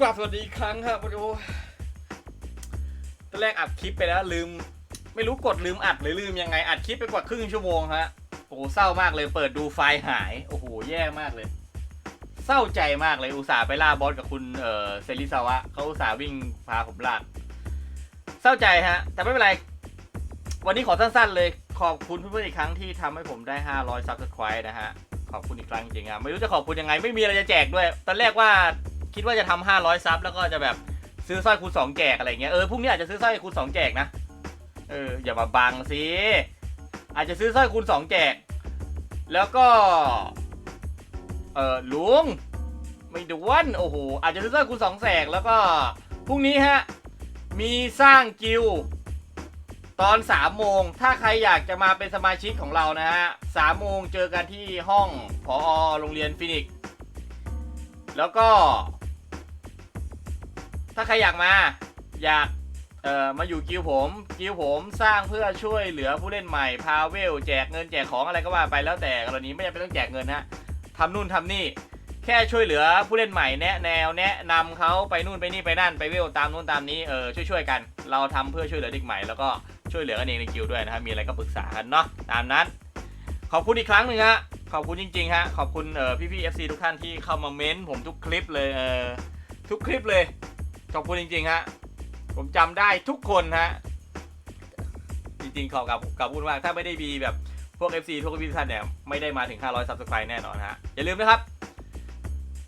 กราบสวัสดีอีกครั้งครับโอ้โหตอนแรกอัดคลิปไปแล้วลืม ไม่รู้กดลืมอัดหรือลืมยังไงอัดคลิปไปกว่าครึ่งชั่วโมงฮะโอ้โหเศร้ามากเลยเปิดดูไฟล์หาย โอ้โหแย่มากเลย เศร้าใจมากเลยอุตส่าห์ไปล่าบอสกับคุณเอ่อเซริซาวะเขาอุตส่าห์วิ่งพาผมลากเศร้าใจฮะ แต่ไม่เป็นไร วันนี้ขอสั้นๆเลยขอบคุณเพื่อนๆอีกครั้งที่ทำให้ผมได้ 500 subscribe นะฮะขอบคุณอีกครั้งจริงๆอะไม่รู้จะขอบคุณยังไงไม่มีอะไรจะแจกด้วย ตอนแรกว่า คิดว่าจะทำ500 ซับแล้วก็จะแบบซื้อสร้อยคูณ2แจกอะไรเงี้ยเออพรุ่งนี้อาจจะซื้อสร้อยคูณ2แจกนะเอออย่ามาบังสิอาจจะซื้อสร้อยคูณ2แจก แล้วก็ เออลุงไม่ดวนโอ้โหอาจจะซื้อสร้อยคูณ2แสกแล้วก็พรุ่งนี้ฮะมีสร้างกิลตอน3โมงถ้าใครอยากจะมาเป็นสมาชิกของเรานะฮะ3โมงเจอกันที่ห้องพอโรงเรียนฟินิก แล้วก็ ถ้าใครอยากมา อยากเอ่อมาอยู่กิลด์ผมกิลด์ผมสร้างเพื่อช่วยเหลือผู้เล่นใหม่พาเวลแจกเงินแจกของอะไรก็ว่าไปแล้วแต่กรณีไม่จำเป็นต้องแจกเงินฮะทำนู่นทำนี่ แค่ช่วยเหลือผู้เล่นใหม่แนะแนวแนะนำเขาไปนู่นไปนี่ไปนั่นไปเวลตามนู่นตามนี้เออช่วยๆกัน เราทำเพื่อช่วยเหลือเด็กใหม่แล้วก็ช่วยเหลือกันเองในกิลด์ด้วยนะครับมีอะไรก็ปรึกษากันเนาะตามนั้น ขอบคุณอีกครั้งหนึ่งฮะขอบคุณจริงๆฮะขอบคุณเอ่อพี่ๆ FC ทุกท่านที่เข้ามาเม้นต์ผมทุกคลิปเลยเออทุกคลิปเลย ขอบคุณจริงๆฮะผมจำได้ทุกคนฮะจริงๆขอบกับกับพูดว่าถ้าไม่ได้มีแบบพวก FC ทุกพี่ท่านเนี่ยไม่ได้มาถึง 500 subscribe แน่นอนฮะ อย่าลืมนะครับ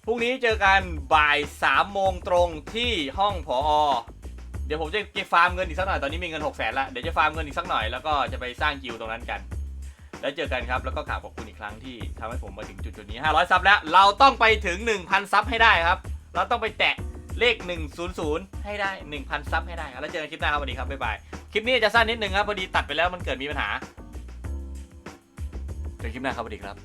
พรุ่งนี้เจอกันบ่ายสามโมงตรงที่ห้องผอ เดี๋ยวผมจะเก็บฟาร์มเงินอีกสักหน่อย ตอนนี้มีเงิน6กแสนละเดี๋ยวจะฟาร์มเงินอีกสักหน่อย แล้วก็จะไปสร้างกิลด์ตรงนั้นกัน แล้วเจอกันครับ แล้วก็ขอบคุณอีกครั้งที่ทำให้ผมมาถึงจุดๆนี้ 500 ซับแล้ว เราต้องไปถึง 1,000 ซับให้ได้ครับ เราต้องไปแตะ เลข 100 ให้ได้ 1,000 ซับให้ได้ แล้วเจอกันคลิปหน้าครับสวัสดีครับ บ๊ายบาย คลิปนี้จะสั้นนิดนึงครับ พอดีตัดไปแล้วมันเกิดมีปัญหา เจอกันคลิปหน้าครับสวัสดีครับ